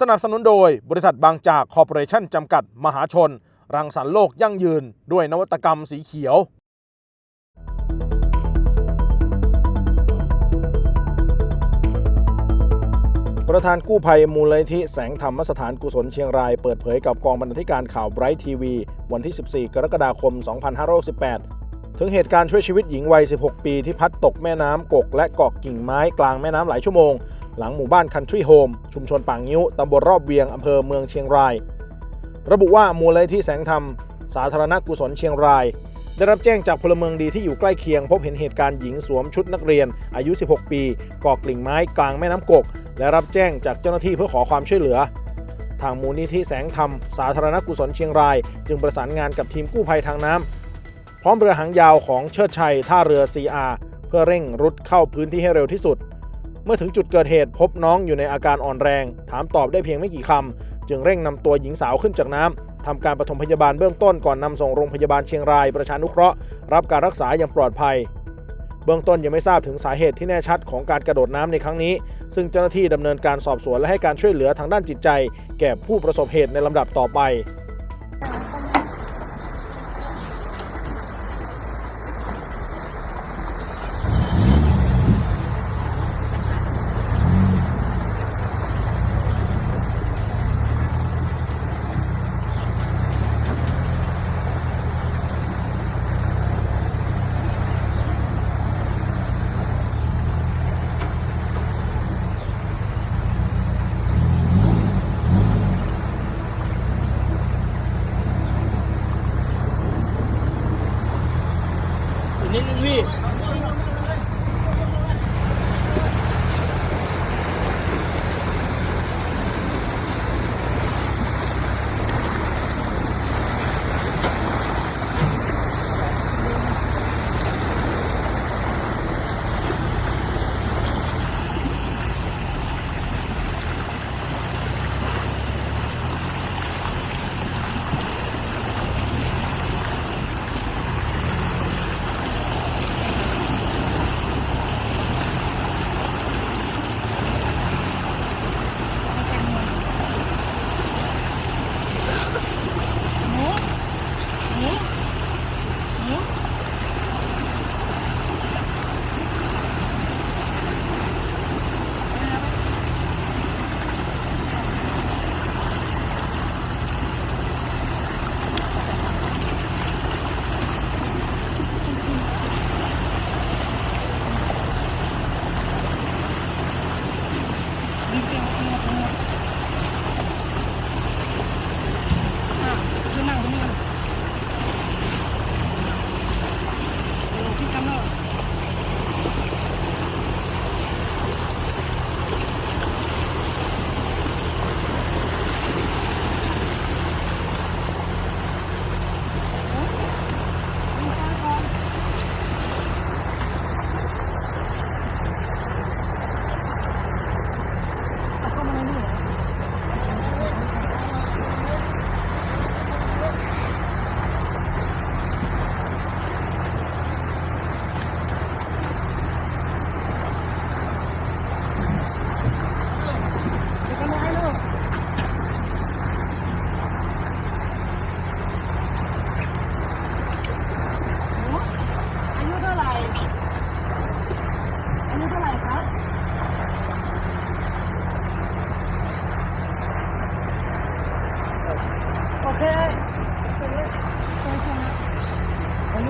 สนับสนุนโดยบริษัทบางจากคอร์ปอเรชั่นจำกัดมหาชน รังสรรค์โลกยั่งยืน ด้วยนวัตกรรมสีเขียว ประธานกู้ภัยมูลนิธิแสงธรรมสถานกุศลเชียงราย เปิดเผยกับกองบรรณาธิการข่าวไบรท์ทีวี วันที่ 14 กรกฎาคม 2568 ถึงเหตุการณ์ช่วยชีวิตหญิงวัย 16 ปีที่พัดตกแม่น้ำกก และเกาะกิ่งไม้กลางแม่น้ำหลายชั่วโมง หลังหมู่บ้านคันทรีโฮมชุมชนป่างงิ้วตำบลรอบเวียงอำเภอเมืองเชียงราย ระบุว่ามูลนิธิแสงธรรม สาธารณกุศลเชียงราย ได้รับแจ้งจากพลเมืองดีที่อยู่ใกล้เคียง พบเห็นเหตุการณ์หญิงสวมชุดนักเรียน อายุ 16 ปีก่อกลิ่งไม้กลางแม่น้ำกก และรับแจ้งจากเจ้าหน้าที่เพื่อขอความช่วยเหลือทางมูลนิธิแสงธรรม สาธารณกุศลเชียงราย จึงประสานงานกับทีมกู้ภัยทางน้ำ ร้อมเรือหางยาวของเชิดชัยท่าเรือ CR เพื่อเร่งรุดเข้าพื้นที่ให้เร็วที่สุด เมื่อถึงจุดเกิดเหตุพบน้องอยู่ในอาการอ่อนแรง ถามตอบได้เพียงไม่กี่คำ จึงเร่งนำตัวหญิงสาวขึ้นจากน้ำทำการปฐมพยาบาลเบื้องต้นก่อนนำส่งโรงพยาบาลเชียงรายประชานุเคราะห์ รับการรักษาอย่างปลอดภัย เบื้องต้นยังไม่ทราบถึงสาเหตุที่แน่ชัดของการกระโดดน้ำในครั้งนี้ ซึ่งเจ้าหน้าที่ดำเนินการสอบสวนและให้การช่วยเหลือทางด้านจิตใจ แก่ผู้ประสบเหตุในลำดับต่อไป อีก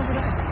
Thank you.